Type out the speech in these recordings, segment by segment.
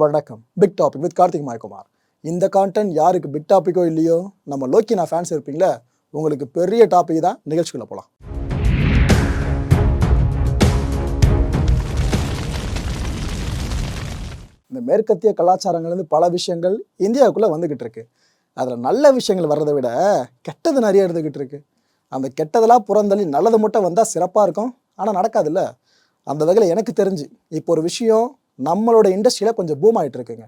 வணக்கம். Big topic with Karthik Mayakumar. இந்த content யாருக்கு பிக் டாப்பிக்கோ இல்லையோ நம்ம லோக்கி நான் ஃபேன்ஸ் இருப்பீங்களே உங்களுக்கு பெரிய டாபிக் தான் நிகழ்ச்சிக்குள்ள போகலாம் இந்த மேற்கத்திய கலாச்சாரங்கள்லேருந்து பல விஷயங்கள் இந்தியாவுக்குள்ளே வந்துக்கிட்டு இருக்கு. அதில் நல்ல விஷயங்கள் வர்றதை விட கெட்டது நிறைய இருந்துக்கிட்டு இருக்கு. அந்த கெட்டதெல்லாம் புறந்தள்ளி நல்லது மட்டும் வந்தால் சிறப்பாக இருக்கும். ஆனால் நடக்காதுல்ல. அந்த வகையில் எனக்கு தெரிஞ்சு இப்போ ஒரு விஷயம் நம்மளோட இண்டஸ்ட்ரியில் கொஞ்சம் பூம் ஆகிட்டு இருக்குங்க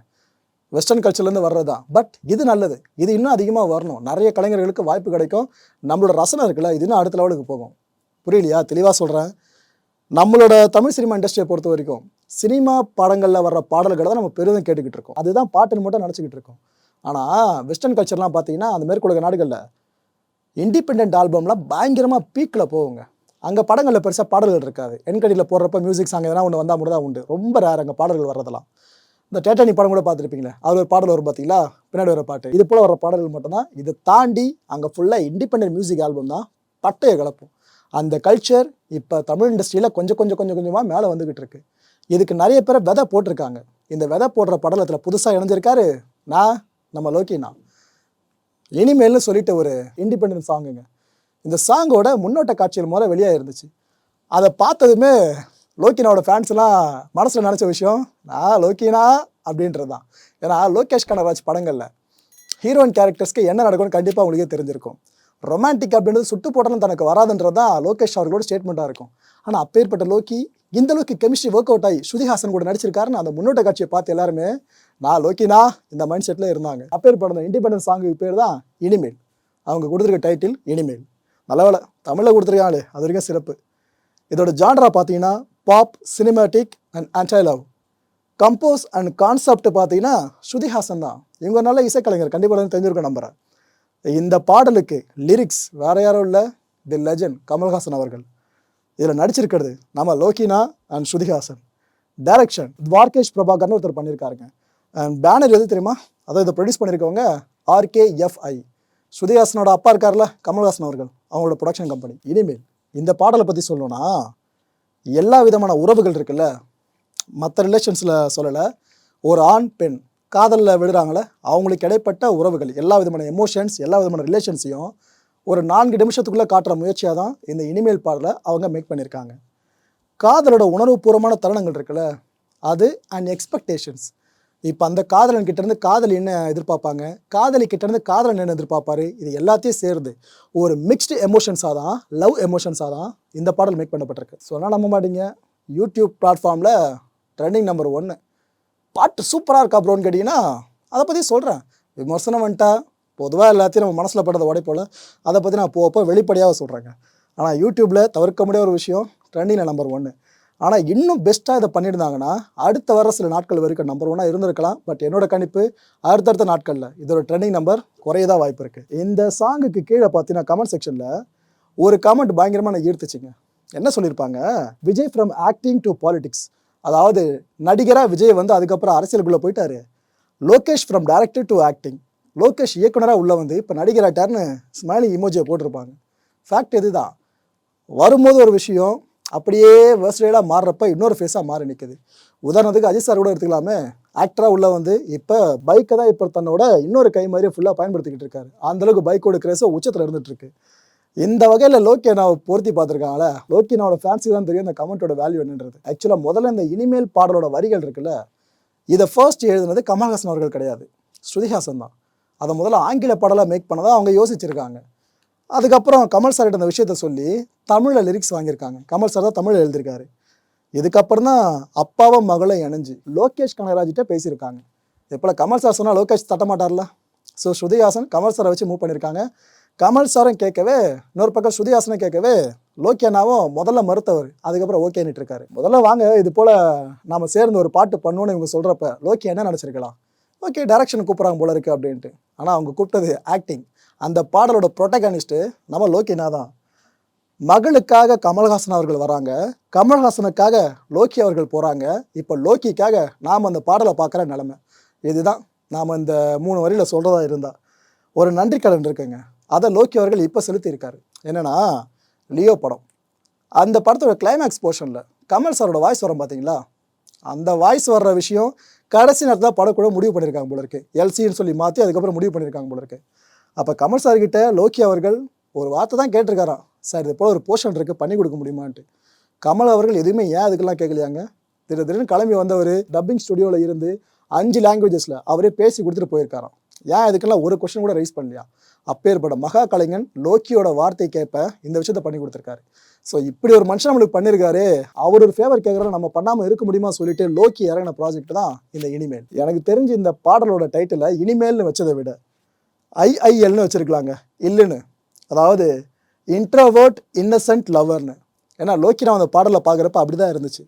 வெஸ்டர்ன் கல்ச்சர்லேருந்து வர்றது தான் பட் இது நல்லது. இது இன்னும் அதிகமாக வரணும். நிறைய கலைஞர்களுக்கு வாய்ப்பு கிடைக்கும். நம்மளோட ரசனை இருக்குல்ல இது இன்னும் அடுத்த லெவலுக்கு போகும். புரியலையா? தெளிவாக சொல்கிறேன் நம்மளோட தமிழ் சினிமா இண்டஸ்ட்ரியை பொறுத்த வரைக்கும் சினிமா படங்களில் வர்ற பாடல்களை தான் நம்ம பெரிதும் கேட்டுக்கிட்டு இருக்கோம். அதுதான் பாட்டுன்னு மட்டும் நினச்சிக்கிட்டு இருக்கோம். ஆனால் வெஸ்டர்ன் கல்ச்சர்லாம் பார்த்தீங்கன்னா அந்த மேற்குலக நாடுகளில் இண்டிபெண்ட் ஆல்பம்லாம் பயங்கரமாக பீக்கில் போகுங்க. அங்கே படங்களில் பெருசாக பாடல்கள் இருக்காது. என்கடியில் போடுறப்ப மியூசிக் சாங் எதனா ஒன்று வந்தால் மட்டும் தான் உண்டு. ரொம்ப ரேர் அங்கே பாடல்கள் வர்றதெல்லாம். இந்த டேட்டானி படம் கூட பார்த்துருப்பீங்களே அவர் ஒரு பாடல் வரும் பார்த்தீங்களா பின்னாடி வர பாட்டு. இது போல் வர பாடல்கள் மட்டும்தான். இதை தாண்டி அங்கே ஃபுல்லாக இண்டிபெண்ட் மியூசிக் ஆல்பம் தான் பட்டையை கலப்பும். அந்த கல்ச்சர் இப்போ தமிழ் இண்டஸ்ட்ரியில் கொஞ்சம் கொஞ்சம் கொஞ்சம் கொஞ்சமாக மேலே வந்துக்கிட்டு இருக்கு. இதுக்கு நிறைய பேர் விதை போட்டிருக்காங்க. இந்த விதை போடுற படலத்தில் புதுசாக இணைஞ்சிருக்காரு நான் நம்ம லோக்கினா. இனிமேல்னு சொல்லிட்டு ஒரு இண்டிபெண்டன்ட் சாங்குங்க இந்த சாங்கோட முன்னோட்ட காட்சிகள் முதல்ல வெளியாக இருந்துச்சு. அதை பார்த்ததுமே லோக்கினாவோட ஃபேன்ஸ்லாம் மனசில் நினச்ச விஷயம் நான் லோக்கினா? அப்படின்றது தான் ஏன்னா லோகேஷ் கனகராஜ் படங்களில் ஹீரோயின் கேரக்டர்ஸ்க்கு என்ன நடக்கும்னு கண்டிப்பாக உங்களுக்கே தெரிஞ்சிருக்கும். ரொமான்டிக் அப்படின்றது சுட்டு போட்டாலும் தனக்கு வராதுன்றது தான் லோகேஷ் அவர்களோட ஸ்டேட்மெண்ட்டாக இருக்கும். ஆனால் அப்பேற்பட்ட லோக்கி இந்த அளவுக்கு கெமிஸ்ட்ரி ஒர்க் அவுட் ஆகி ஸ்ருதிஹாசன் கூட நடிச்சிருக்காருன்னு அந்த முன்னோட்ட காட்சியை பார்த்து எல்லாருமே நான் லோக்கினா? இந்த மைண்ட் செட்டில் இருந்தாங்க. அப்பேற்பட்ட இண்டிபெண்டன்ஸ் சாங்குக்கு பேர் தான் இனிமேல். அவங்க கொடுத்துருக்க டைட்டில் இனிமேல். நல்ல வேலை. தமிழில் கொடுத்துருக்காங்களே அது வரைக்கும் சிறப்பு. இதோட ஜான்ரா பார்த்தீங்கன்னா பாப் சினிமேட்டிக் அண்ட் ஆன்டை லவ் கம்போஸ் அண்ட் கான்செப்ட் பார்த்தீங்கன்னா ஸ்ருதிஹாசன் தான். இவங்க நல்ல இசைக்கலைஞர். கண்டிப்பாக தெரிஞ்சிருக்க நம்புகிறேன் இந்த பாடலுக்கு லிரிக்ஸ் வேறு யாரும் இல்லை. தி லெஜண்ட் கமல்ஹாசன் அவர்கள். இதில் நடிச்சிருக்கிறது நம்ம லோகினா அண்ட் ஸ்ருதிஹாசன் டைரக்ஷன் துவார்கேஷ் பிரபாகர்னு ஒருத்தர் பண்ணியிருக்காருங்க. அண்ட் பேனர் எது தெரியுமா? அதை இதை ப்ரொடியூஸ் பண்ணியிருக்கவங்க ஆர்கேஎஃப்ஐ ஸ்ருதிஹாசனோட அப்பா இருக்கார்ல கமல்ஹாசன் அவர்கள். அவங்களோட ப்ரொடக்ஷன் கம்பெனி இனிமேல் இந்த பாடலை பற்றி சொல்லணும்னா எல்லா விதமான உறவுகள் இருக்குல்ல மற்ற ரிலேஷன்ஸில் சொல்லலை ஒரு ஆண் பெண் காதலில் விடுறாங்களே அவங்களுக்கு இடைப்பட்ட உறவுகள் எல்லா விதமான எமோஷன்ஸ் எல்லா விதமான ரிலேஷன்ஸையும் ஒரு நான்கு நிமிஷத்துக்குள்ளே காட்டுற முயற்சியாக தான் இந்த இனிமேல் பாடலை அவங்க மேக் பண்ணியிருக்காங்க. காதலோட உணர்வுபூர்வமான தருணங்கள் இருக்குல்ல அது அண்ட் எக்ஸ்பெக்டேஷன்ஸ் இப்போ அந்த காதலன் கிட்டேருந்து காதலி என்ன எதிர்பார்ப்பாங்க? காதலி கிட்டேருந்து காதலன் என்ன எதிர்பார்ப்பாரு? இது எல்லாத்தையும் சேருது ஒரு மிக்ஸ்டு எமோஷன்ஸாக தான் லவ் எமோஷன்ஸாக தான் இந்த பாடல் மேக் பண்ணப்பட்டிருக்கு. சொன்னால் நம்ப மாட்டீங்க? யூடியூப் பிளாட்ஃபார்மில் ட்ரெண்டிங் நம்பர் ஒன்று பாட்டு சூப்பராக இருக்கா ப்ரோன்னு கேட்டிங்கன்னா அதை பற்றி சொல்கிறேன் விமர்சனம் வந்துட்டா பொதுவாக எல்லாத்தையும் நம்ம மனசில் படுறத போல் அதை பற்றி நான் போப்போ வெளிப்படையாக சொல்கிறேங்க ஆனால் யூடியூப்பில் தவிர்க்க முடியாத ஒரு விஷயம் ட்ரெண்டிங்கில் நம்பர் ஒன்று ஆனால் இன்னும் பெஸ்ட்டாக இதை பண்ணியிருந்தாங்கன்னா அடுத்த வர சில நாட்கள் வரைக்கும் நம்பர் ஒன்னாக இருந்திருக்கலாம். பட் என்னோட கணிப்பு அடுத்தடுத்த நாட்களில் இதோட ட்ரெண்டிங் நம்பர் குறையதா வாய்ப்பு இருக்குது இந்த சாங்குக்கு கீழே பார்த்தீங்கன்னா கமெண்ட் செக்ஷனில் ஒரு கமெண்ட் பயங்கரமாக நான் ஈர்த்துச்சிங்க. என்ன சொல்லியிருப்பாங்க? Vijay from acting to politics அதாவது நடிகராக விஜய் வந்து அதுக்கப்புறம் அரசியலுக்குள்ளே போயிட்டாரு. Lokesh from director to acting Lokesh இயக்குனராக உள்ளே வந்து இப்போ நடிகராட்டார்னு ஸ்மைலிங் இமோஜியை போட்டிருப்பாங்க. ஃபேக்ட் இதுதான் வரும்போது ஒரு விஷயம் அப்படியே வேர்ஸ்டேடாக மாறுறப்ப இன்னொரு ஃபேஸாக மாறி நிற்குது உதாரணத்துக்கு அஜித் சார் கூட எடுத்துக்கலாமே. ஆக்டராக உள்ள வந்து இப்போ பைக்கை தான் இப்போ தன்னோட இன்னொரு கை மாதிரி ஃபுல்லாக பயன்படுத்திக்கிட்டு இருக்காரு. அந்தளவுக்கு பைக்கோட கிரேஸோ உச்சத்தில் இருந்துட்டு இருக்கு. இந்த வகையில் லோக்கியனாவை பொருத்தி பார்த்துருக்காங்களே லோக்கியனாவோட ஃபேன்ஸுக்கு தான் தெரியும் இந்த கமெண்ட்டோட வேல்யூ என்னன்றது. ஆக்சுவலாக முதல்ல இந்த இனிமேல் பாடலோட வரிகள் இருக்குல்ல இதை ஃபர்ஸ்ட் எழுதுனது கமல்ஹாசன் அவர்கள் கிடையாது. ஸ்ருதிஹாசன் தான். அதை முதல்ல ஆங்கில பாடலாக மேக் பண்ணதான் அவங்க யோசிச்சிருக்காங்க. அதுக்கப்புறம் கமல் சார்கிட்ட அந்த விஷயத்த சொல்லி தமிழில் லிரிக்ஸ் வாங்கியிருக்காங்க. கமல் சார் தான் தமிழ் எழுதியிருக்காரு. இதுக்கப்புறம் தான் அப்பாவும் மகளை இணைஞ்சு லோகேஷ் கனகராஜிட்ட பேசியிருக்காங்க. எப்போ கமல் சார் சொன்னால் லோகேஷ் தட்ட மாட்டார்ல? ஸோ ஸ்ருதிஹாசன் கமல் சாரை வச்சு மூவ் பண்ணியிருக்காங்க. கமல் சாரும் கேட்கவே இன்னொரு பக்கம் ஸ்ருதிஹாசனும் கேட்கவே லோக்கியனாவும் முதல்ல மறுத்தவர். அதுக்கப்புறம் ஓகேன்னுட்டு இருக்காரு. முதல்ல வாங்க இது போல் நாம் சேர்ந்து ஒரு பாட்டு பண்ணணும்னு இவங்க சொல்கிறப்ப லோக்கியா என்ன நினச்சிருக்கலாம் ஓகே டேரக்ஷன் கூப்பிட்றாங்க போல இருக்குது அப்படின்ட்டு. ஆனால் அவங்க கூப்பிட்டது ஆக்டிங் அந்த பாடலோட ப்ரொட்டகனிஸ்ட்டு நம்ம லோக்கியனா தான் மகளுக்காக கமல்ஹாசன் அவர்கள் வராங்க. கமல்ஹாசனுக்காக லோக்கி அவர்கள் போகிறாங்க இப்போ லோக்கிக்காக நாம் அந்த பாடலை பார்க்குற நிலமை. இதுதான். நாம் இந்த மூணு வரியில் சொல்கிறதா இருந்தால் ஒரு நன்றி கடன் இருக்குங்க. அதை லோக்கி அவர்கள் இப்போ செலுத்தியிருக்காரு. என்னென்னா லியோ படம். அந்த படத்தோட கிளைமேக்ஸ் போர்ஷனில் கமல் சாரோட வாய்ஸ் வரும் பார்த்தீங்களா அந்த வாய்ஸ் வர்ற விஷயம் கடைசி நேரத்தில் படக்கூட முடிவு பண்ணியிருக்காங்க போல இருக்கு. எல்சின்னு சொல்லி மாற்றி அதுக்கப்புறம் முடிவு பண்ணியிருக்காங்க போல இருக்கு. அப்போ கமல் சார்கிட்ட லோக்கி அவர்கள் ஒரு வார்த்தை தான் கேட்டிருக்காராம். சார் இது போல் ஒரு போர்ஷன் இருக்குது பண்ணி கொடுக்க முடியுமான்ட்டு. கமல் அவர்கள் எதுவுமே ஏன் அதுக்கெல்லாம் கேட்கலையாங்க? திடீர் திடீர்னு கிளம்பி வந்தவர் டப்பிங் ஸ்டுடியோவில் இருந்து அஞ்சு லாங்குவேஜஸில் அவரே பேசி கொடுத்துட்டு போயிருக்காராம். ஏன் இதுக்கெல்லாம் ஒரு கொஸ்டின் கூட ரைஸ் பண்ணலையா? அப்பேற்பட்ட மகா கலைஞன் லோக்கியோட வார்த்தை கேட்ப இந்த விஷயத்த பண்ணி கொடுத்துருக்காரு. ஸோ இப்படி ஒரு மனுஷன் நம்மளுக்கு பண்ணியிருக்காரு அவர் ஒரு ஃபேவர் கேட்குறத நம்ம பண்ணாமல் இருக்க முடியுமா சொல்லிட்டு லோக்கி இறங்கின ப்ராஜெக்ட் தான் இந்த இனிமேல். எனக்கு தெரிஞ்சு இந்த பாடலோட டைட்டிலை இனிமேல்னு வச்சதை விட ஐஐஎல்னு வச்சுருக்கலாங்க. இல்லைன்னு. அதாவது இன்ட்ரோவர்ட் இன்னசென்ட் லவர்னு ஏன்னா லோக்கி நான் அந்த பாடலை பார்க்குறப்ப அப்படி தான் இருந்துச்சு.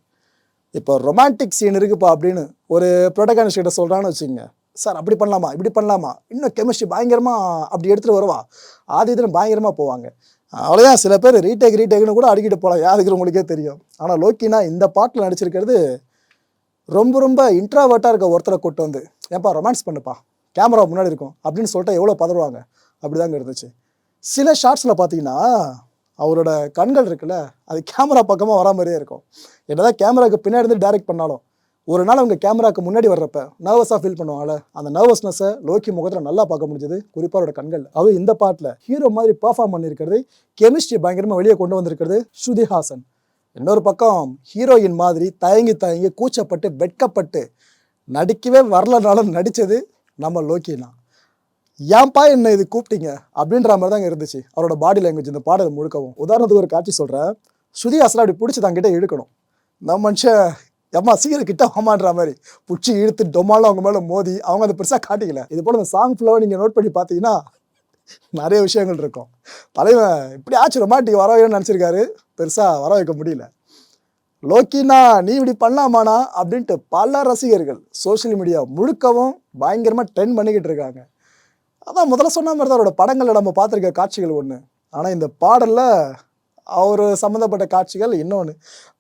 இப்போ ரொமான்டிக் சீன் இருக்குப்பா அப்படின்னு ஒரு ப்ரொடகானிஸ்ட் கிட்ட சொல்கிறான்னு வச்சுக்கோங்க. சார் அப்படி பண்ணலாமா? இப்படி பண்ணலாமா? இன்னும் கெமிஸ்ட்ரி பயங்கரமாக அப்படி எடுத்துகிட்டு வருவா? ஆதி இதில் பயங்கரமாக போவாங்க. அவ்வளோதான் சில பேர் ரீடேக் ரீடேக்னு கூட அடிக்கிட்டு போகலாம் யாருக்கு உங்களுக்கே தெரியும். ஆனால் லோக்கினா இந்த பாட்டில் நடிச்சிருக்கிறது ரொம்ப ரொம்ப இன்ட்ராவர்ட்டாக இருக்க ஒருத்தரை கூட்டு வந்து ஏன்ப்பா ரொமான்ஸ் பண்ணுப்பா? கேமரா முன்னாடி இருக்கும். அப்படின்னு சொல்லிட்டு எவ்வளோ பதறுவாங்க. அப்படிதாங்க இருந்துச்சு. சில ஷார்ட்ஸில் பார்த்தீங்கன்னா அவரோட கண்கள் இருக்குல்ல அது கேமரா பக்கமாக வரா மாதிரியே இருக்கும். என்னதான் கேமராக்கு பின்னாடி இருந்து டைரக்ட் பண்ணாலும் ஒரு நாள் அவங்க கேமராக்கு முன்னாடி வர்றப்ப நர்வஸாக ஃபீல் பண்ணுவாங்கல்ல அந்த நர்வஸ்னஸை லோக்கி முகத்தில் நல்லா பார்க்க முடிஞ்சது குறிப்பாக அவரோட கண்கள். அவர் இந்த பாட்டில் ஹீரோ மாதிரி பர்ஃபார்ம் பண்ணியிருக்கிறது கெமிஸ்ட்ரி பயங்கரமாக வெளியே கொண்டு வந்திருக்கிறது ஸ்ருதி ஹாசன். இன்னொரு பக்கம் ஹீரோயின் மாதிரி தயங்கி தயங்கி கூச்சப்பட்டு வெட்கப்பட்டு நடிக்கவே வரலனாலும் நடித்தது நம்ம லோக்கினா ஏன்பா என்ன இது கூப்பிட்டீங்க? அப்படின்ற மாதிரி தாங்க இருந்துச்சு. அவரோட பாடி லாங்குவேஜ் இந்த பாடல் முழுக்கவும். உதாரணத்துக்கு ஒரு காட்சி சொல்கிறேன் ஸ்ருதி ஹாசன் அப்படி பிடிச்சி தங்கிட்ட இழுக்கணும். நம்ம மனுஷன் எம்மா சீக்கிரம் கிட்ட வாமான்ற மாதிரி. பிடிச்சி இழுத்து டொமாலும் அவங்க மேலே மோதி அவங்க அதை பெருசாக காட்டிக்கல. இது போல் இந்த சாங் ஃபுல்லாக நீங்கள் நோட் பண்ணி பார்த்தீங்கன்னா நிறைய விஷயங்கள் இருக்கும். தலைவன் இப்படி ஆச்சு ரொமாட்டிக் வர வைக்கணும்னு நினச்சிருக்காரு. பெருசாக வர வைக்க முடியல. லோக்கினா நீ இப்படி பண்ணலாமாண்ணா? அப்படின்ட்டு பல ரசிகர்கள் சோஷியல் மீடியா முழுக்கவும் பயங்கரமாக ட்ரெண்ட் பண்ணிக்கிட்டு இருக்காங்க. அதான் முதல்ல சொன்ன மாதிரி தான் அவரோட படங்களில் நம்ம பார்த்துருக்க காட்சிகள் ஒன்று ஆனால் இந்த பாடலில் அவர் சம்மந்தப்பட்ட காட்சிகள் இன்னொன்று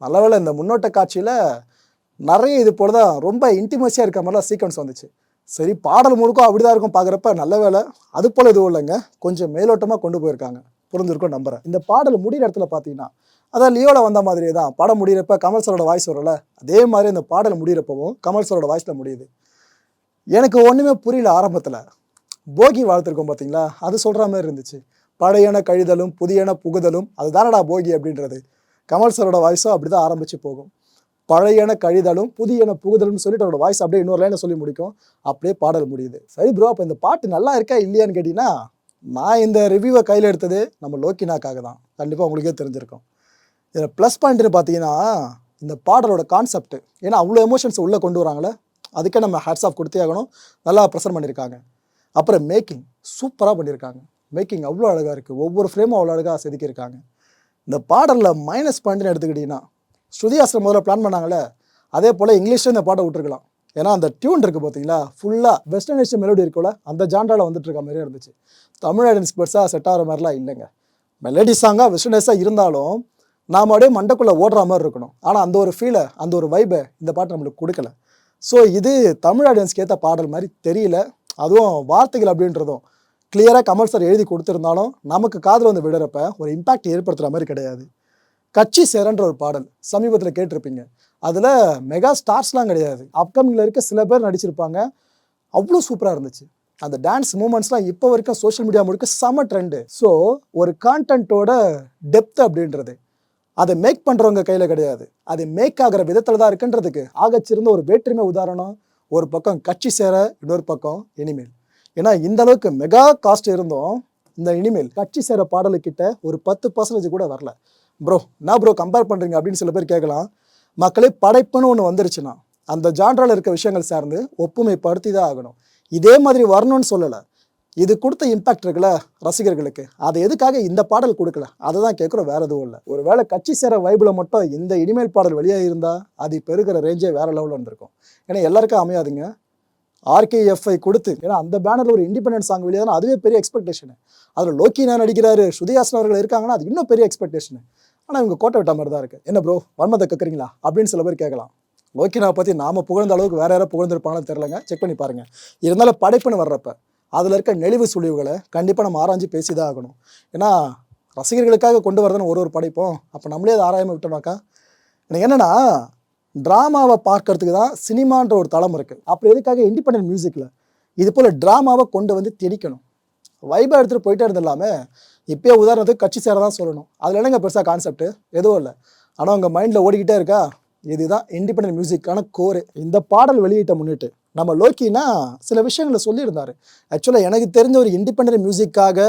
நல்லவேளை இந்த முன்னோட்ட காட்சியில் நிறைய இது போல தான் ரொம்ப இன்டிமஸியாக இருக்க மாதிரிலாம் சீக்வன்ஸ் வந்துச்சு. சரி பாடல் முழுக்கும் அப்படி தான் இருக்கும் பார்க்குறப்ப நல்ல வேலை அது போல் எதுவும் இல்லைங்க. கொஞ்சம் மேலோட்டமாக கொண்டு போயிருக்காங்க. புரிஞ்சிருக்கும் நம்புறேன். இந்த பாடல் முடிகிற இடத்துல பார்த்தீங்கன்னா அதான் லியோவில் வந்த மாதிரியே தான். படம் முடியிறப்ப கமல் சரோட வாய்ஸ் வரல அதே மாதிரி இந்த பாடல் முடிகிறப்பவும் கமல் சரோட வாய்ஸில் முடியுது. எனக்கு ஒன்றுமே புரியல ஆரம்பத்தில். போகி வாழ்த்திருக்கோம் பார்த்தீங்களா? அது சொல்கிற மாதிரி இருந்துச்சு. பழையன கழிதலும் புதியன புகுதலும் அதுதானடா போகி அப்படின்றது. கமல் சரோட வாய்ஸும் அப்படி தான் ஆரம்பித்து போகும். பழையன கழிதலும் புதியன புகுதலும் சொல்லிட்டு அவரோட வாய்ஸ் அப்படியே இன்னொரு லைனை சொல்லி முடிக்கும். அப்படியே பாடல் முடியுது. சரி ப்ரோ அப்போ இந்த பாட்டு நல்லா இருக்கா இல்லையான்னு கேட்டிங்கன்னா நான் இந்த ரிவ்யூவை கையில் எடுத்தது நம்ம லோக்கினாக்காக தான். கண்டிப்பாக உங்களுக்கே தெரிஞ்சிருக்கும். இதில் ப்ளஸ் பாயிண்ட்னு பார்த்தீங்கன்னா இந்த பாடலோட கான்செப்ட் ஏன்னா அவ்வளோ எமோஷன்ஸ் உள்ளே கொண்டு வராங்களே அதுக்கே நம்ம ஹேட்ஸ் ஆஃப் கொடுத்தே ஆகணும். நல்லா ப்ரெசென்ட் பண்ணியிருக்காங்க அப்புறம் மேக்கிங் சூப்பராக பண்ணியிருக்காங்க மேக்கிங் அவ்வளோ அழகாக இருக்குது ஒவ்வொரு ஃப்ரேமும் அவ்வளோ அழகாக செதுக்கியிருக்காங்க. இந்த பாடலில் மைனஸ் பாயிண்ட்னு எடுத்துக்கிட்டிங்கன்னா ஸ்ருதிஹாசன் முதல்ல பிளான் பண்ணாங்களே அதே போல் இங்கிலீஷில் இந்த பாட்டை விட்டுருக்கலாம். ஏன்னா அந்த டியூன் இருக்குது பார்த்தீங்களா ஃபுல்லாக வெஸ்டர்னைஸ்ட் மெலோடி இருக்குல்ல அந்த ஜான்ராவில் வந்துட்டு இருக்க மாதிரியே இருந்துச்சு. தமிழ் ஐடன்ஸ் பெருசாக செட் ஆகிற மாதிரிலாம் இல்லைங்க. மெலடி சாங்காக வெஸ்டர்னைஸாக இருந்தாலும் நாம் அப்படியே மண்டக்குள்ளே ஓடுற மாதிரி இருக்கணும். ஆனால் அந்த ஒரு ஃபீலை அந்த ஒரு வைபை இந்த பாட்டு நம்மளுக்கு கொடுக்கல. ஸோ இது தமிழ் ஆடியன்ஸ்க்கு ஏற்ற பாடல் மாதிரி தெரியல. அதுவும் வார்த்தைகள் அப்படின்றதும் கிளியராக கமல் சார் எழுதி கொடுத்துருந்தாலும் நமக்கு காதில் வந்து விடுறப்ப ஒரு இம்பாக்ட் ஏற்படுத்துகிற மாதிரி கிடையாது. கட்சி சேரன்ற ஒரு பாடல் சமீபத்தில் கேட்டிருப்பீங்க. அதில் மெகா ஸ்டார்ஸ்லாம் கிடையாது. அப்கமிங்கில் இருக்க சில பேர் நடிச்சிருப்பாங்க. அவ்வளோ சூப்பராக இருந்துச்சு. அந்த டான்ஸ் மூமெண்ட்ஸ்லாம் இப்போ வரைக்கும் சோஷியல் மீடியா முழுக்க செம ட்ரெண்டு ஸோ ஒரு கான்டென்ட்டோட டெப்த் அப்படின்றது. அதை மேக் பண்ணுறவங்க கையில் கிடையாது. அது மேக் ஆகிற விதத்தில் தான் இருக்குன்றதுக்கு ஆகச்சிருந்த ஒரு வேற்றுமை உதாரணம் ஒரு பக்கம் கட்சி சேர இன்னொரு பக்கம் இனிமேல். ஏன்னா இந்த அளவுக்கு மெகா காஸ்ட் இருந்தோம் இந்த இனிமேல் கட்சி சேர பாடலுக்கிட்ட ஒரு பத்து பர்சன்டேஜ் கூட வரல. ப்ரோ என்ன ப்ரோ கம்பேர் பண்ணுறீங்க அப்படின்னு சில பேர் கேட்கலாம். மக்களே படைப்புன்னு ஒன்று வந்துருச்சுன்னா அந்த ஜான்ரால இருக்க விஷயங்கள் சார்ந்து ஒப்புமைப்படுத்தி தான் ஆகணும். இதே மாதிரி வரணும்னு சொல்லலை. இது கொடுத்த இம்பாக்ட் இருக்குல்ல ரசிகர்களுக்கு. அது எதுக்காக இந்த பாடல் கொடுக்கல? அதை தான் கேட்குறோம் வேற எதுவும் இல்லை. ஒருவேளை கட்சி சேர வைபில் மட்டும் இந்த இனிமேல் பாடல் வெளியாக இருந்தால் அது இப்போ இருக்கிற ரேஞ்சே வேற லெவலில் இருந்திருக்கும் ஏன்னா எல்லாருக்கும் அமையாதுங்க. ஆர்கேஎஃப்ஐ கொடுத்து ஏன்னா அந்த பேனரில் ஒரு இண்டிபெண்டன்ட் சாங் வெளியாதுன்னா அதுவே பெரிய எக்ஸ்பெக்டேஷனு அதில் லோக்கினா நடிக்கிறாரு ஸ்ருதிஹாசன் அவர்கள் இருக்காங்கன்னா அது இன்னும் பெரிய எக்ஸ்பெக்டேஷன் ஆனால் இவங்க கோட்டை விட்ட மாதிரி தான் இருக்குது என்ன ப்ரோ வன்மத்தை கேட்குறீங்களா அப்படின்னு சில பேர் கேட்கலாம். லோக்கினாவை பற்றி நாம புகழ்ந்த அளவுக்கு வேறு யாராவது புகழ்ந்துருப்பாங்கன்னு தெரிலங்க செக் பண்ணி பாருங்கள் இருந்தாலும் படைப்புன்னு வர்றப்ப அதில் இருக்க நெளிவு சுழிவுகளை கண்டிப்பாக நம்ம ஆராய்ஞ்சு பேசி தான் ஆகணும். ஏன்னா ரசிகர்களுக்காக கொண்டு வரதுன்னு ஒரு ஒரு படைப்போம் அப்போ நம்மளே அதை ஆராயாமல் விட்டோம்னாக்கா எனக்கு என்னென்னா ட்ராமாவை பார்க்கறதுக்கு தான் சினிமான்ற ஒரு தளம் இருக்குது அப்புறம் எதுக்காக இண்டிபெண்ட் மியூசிக்கில் இது போல் ட்ராமாவை கொண்டு வந்து திணிக்கணும். வைபா எடுத்துகிட்டு போயிட்டே இருந்தில்லாமே இப்போயே உதாரணத்துக்கு கட்சி சேர தான் சொல்லணும். அதில் என்னங்க பெருசாக கான்செப்ட் எதுவும் இல்லை. ஆனால் உங்கள் மைண்டில் ஓடிக்கிட்டே இருக்கா? இதுதான் இண்டிபெண்ட் மியூசிக்கான கோரு இந்த பாடல் வெளியிட்ட முன்னிட்டு. நம்ம லோக்கினா சில விஷயங்களை சொல்லியிருந்தார். ஆக்சுவலாக எனக்கு தெரிஞ்ச ஒரு இண்டிபெண்டன்ட் மியூசிக்காக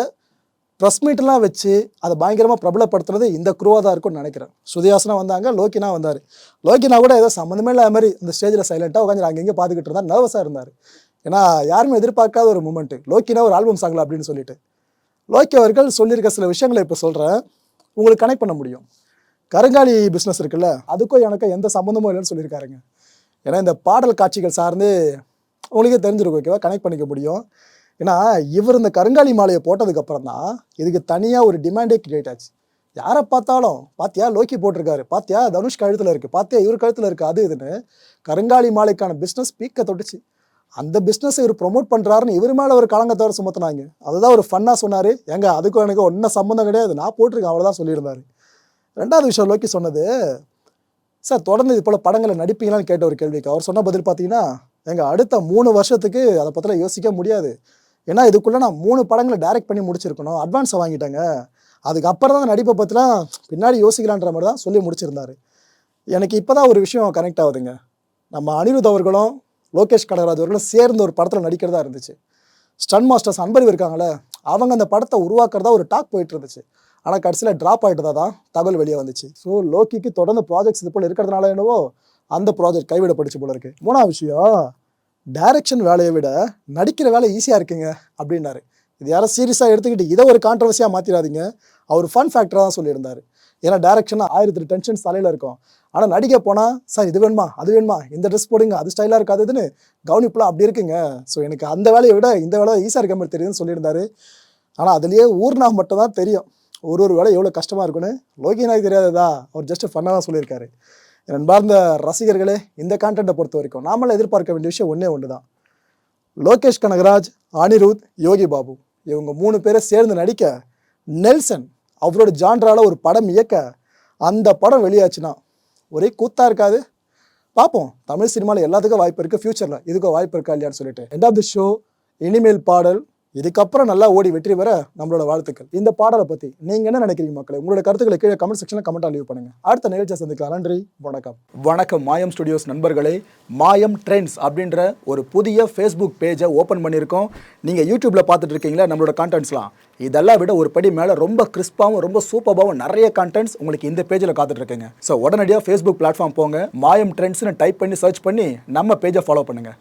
ப்ரெஸ் மீட்லாம் வச்சு அதை பயங்கரமாக பிரபலப்படுத்துறது இந்த குருவாக தான் இருக்கும்னு நினைக்கிறேன். சுதியாசனா வந்தாங்க லோக்கினா வந்தார். லோக்கினா கூட ஏதோ சம்மந்தமே இல்லாத மாதிரி இந்த ஸ்டேஜில் சைலண்ட்டாக உட்காந்து அங்கங்கே பார்த்துக்கிட்டு இருந்தார் நர்வஸாக இருந்தார். ஏன்னா யாருமே எதிர்பார்க்காத ஒரு மூமெண்ட்டு லோக்கினா ஒரு ஆல்பம் சாங்கல அப்படின்னு சொல்லிட்டு. லோக்கி அவர்கள் சொல்லியிருக்க சில விஷயங்களை இப்போ சொல்கிறேன் உங்களுக்கு கனெக்ட் பண்ண முடியும். கருங்காலி பிஸ்னஸ் இருக்குல்ல அதுக்கும் எனக்கும் எந்த சம்மந்தமும் இல்லைன்னு சொல்லியிருக்காருங்க. ஏன்னா இந்த பாடல் காட்சிகள் சார்ந்து உங்களுக்கே தெரிஞ்சிருக்கும் ஓகேவா கனெக்ட் பண்ணிக்க முடியும். ஏன்னா இவர் இந்த கருங்காலி மாலையை போட்டதுக்கப்புறம் தான் இதுக்கு தனியாக ஒரு டிமாண்டே கிரியேட் ஆச்சு. யாரை பார்த்தாலும் பாத்தியா லோக்கி போட்டிருக்காரு. பாத்தியா தனுஷ் கழுத்தில் இருக்குது பாத்தியா இவர் கழுத்தில் இருக்குது அது இதுன்னு கருங்காலி மாலைக்கான பிஸ்னஸ் பீக்கை தொட்டுச்சு. அந்த பிஸ்னஸை இவர் ப்ரொமோட் பண்ணுறாருன்னு இவர் மேலே ஒரு களங்கத்தவரை சுமத்துனாங்க. அதுதான் ஒரு ஃபன்னாக சொன்னார். எங்க அதுக்கும் எனக்கு ஒன்றும் சம்மந்தம் கிடையாது. நான் போட்டிருக்கேன் அவ்வளோதான் சொல்லியிருந்தாரு. ரெண்டாவது விஷயம் லோக்கி சொன்னது சார் தொடர்ந்து இது போல் படங்களை நடிப்பீங்களான்னு கேட்ட ஒரு கேள்விக்கு அவர் சொன்ன பதில் பார்த்தீங்கன்னா எங்கள் அடுத்த மூணு வருஷத்துக்கு அதை பற்றிலாம் யோசிக்க முடியாது. ஏன்னா இதுக்குள்ளே நான் மூணு படங்களை டைரக்ட் பண்ணி முடிச்சிருக்கணும். அட்வான்ஸை வாங்கிட்டேங்க. அதுக்கப்புறம் தான் நடிப்பை பற்றிலாம் பின்னாடி யோசிக்கலான்ற மாதிரி தான் சொல்லி முடிச்சிருந்தார். எனக்கு இப்போ தான் ஒரு விஷயம் கனெக்ட் ஆகுதுங்க. நம்ம அனிருத் அவர்களும் லோகேஷ் கனகராஜ் அவர்களும் சேர்ந்து ஒரு படத்தில் நடிக்கிறதா இருந்துச்சு. ஸ்டன் மாஸ்டர்ஸ் அன்பரிவு இருக்காங்களே அவங்க அந்த படத்தை உருவாக்குறதா ஒரு டாக் போயிட்டு இருந்துச்சு. ஆனால் கடைசியில் ட்ராப் ஆகிட்டதா தான் தகவல் வெளியே வந்துச்சு. ஸோ லோக்கிக்கு தொடர்ந்து ப்ராஜெக்ட்ஸ் இது போல் இருக்கிறதுனால என்னவோ அந்த ப்ராஜெக்ட் கைவிடப்பட்டுச்சு போல இருக்கு. மூணாவது விஷயம் டைரக்ஷன் வேலையை விட நடிக்கிற வேலை ஈஸியாக இருக்குங்க அப்படின்னாரு. இது யாரும் சீரியஸாக எடுத்துக்கிட்டு இதை ஒரு கான்ட்ரவர்சியாக மாற்றிடாதீங்க அவர் ஃபன் ஃபேக்டராக தான் சொல்லியிருந்தார். ஏன்னா டேரக்ஷன் ஆயிரத்தி டென்ஷன்ஸ் தலையில் இருக்கும். ஆனால் நடிக்க போனால் சார் இது வேணுமா? அது வேணுமா? இந்த ட்ரெஸ் போடுங்க. அது ஸ்டைலாக இருக்காதுன்னு கவனிப்புலாம் அப்படி இருக்குங்க. ஸோ எனக்கு அந்த வேலையை விட இந்த வேலை ஈஸியாக இருக்க மாதிரி தெரியுதுன்னு சொல்லியிருந்தாரு. ஆனால் அதுலேயே ஊர்னா மட்டும் தான் தெரியும். ஒரு ஒரு வேலை எவ்வளோ கஷ்டமாக இருக்குன்னு லோகிநாயக் தெரியாததா? அவர் ஜஸ்ட் ஃபன்னாக தான் சொல்லியிருக்காரு. என் அன்பார்ந்த ரசிகர்களே இந்த கான்டென்ட்டை பொறுத்த வரைக்கும் நாமளும் எதிர்பார்க்க வேண்டிய விஷயம் ஒன்றே ஒன்று தான் லோகேஷ் கனகராஜ் அனிருத் யோகி பாபு. இவங்க மூணு பேரை சேர்ந்து நடிக்க நெல்சன் அவரோட ஜான்ரால் ஒரு படம் இயக்க அந்த படம் வெளியாச்சுன்னா ஒரே கூத்தாக இருக்காது. பார்ப்போம் தமிழ் சினிமாவில் எல்லாத்துக்கும் வாய்ப்பு இருக்குது ஃப்யூச்சரில் இதுக்கும் வாய்ப்பு இருக்கா இல்லையான்னு சொல்லிட்டு. எண்ட் ஆஃப் தி ஷோ இனிமேல் பாடல் இதுக்கப்புறம் நல்லா ஓடி வெற்றி பெற நம்மளோட வாழ்த்துக்கள். இந்த பாடலை பற்றி நீங்கள் என்ன நினைக்கிறீங்க மக்களே? உங்களோட கருத்துக்களை கீழே கமெண்ட் செக்ஷனில் கமெண்ட்டாக லீவ் பண்ணுங்க. அடுத்த நிகழ்ச்சியை சந்திக்கலாம். நன்றி வணக்கம். வணக்கம் மாயம் ஸ்டுடியோஸ் நண்பர்களே. மாயம் ட்ரெண்ட்ஸ் அப்படின்ற ஒரு புதிய ஃபேஸ்புக் பேஜை ஓப்பன் பண்ணியிருக்கோம். நீங்கள் யூடியூப்பில் பார்த்துட்டு இருக்கீங்களா? நம்மளோட கான்டென்ட்ஸ்லாம் இதெல்லாம் விட ஒரு படி மேலே ரொம்ப கிறிஸ்பாகவும் ரொம்ப சூப்பராகவும் நிறைய கான்டென்ட்ஸ் உங்களுக்கு இந்த பேஜில் காத்துட்டு இருக்குங்க. ஸோ உடனடியாக ஃபேஸ்புக் பிளாட்ஃபார்ம் போங்க. மாயம் ட்ரெண்ட்ஸ்னு டைப் பண்ணி சர்ச் பண்ணி நம்ம பேஜை ஃபாலோ பண்ணுங்கள்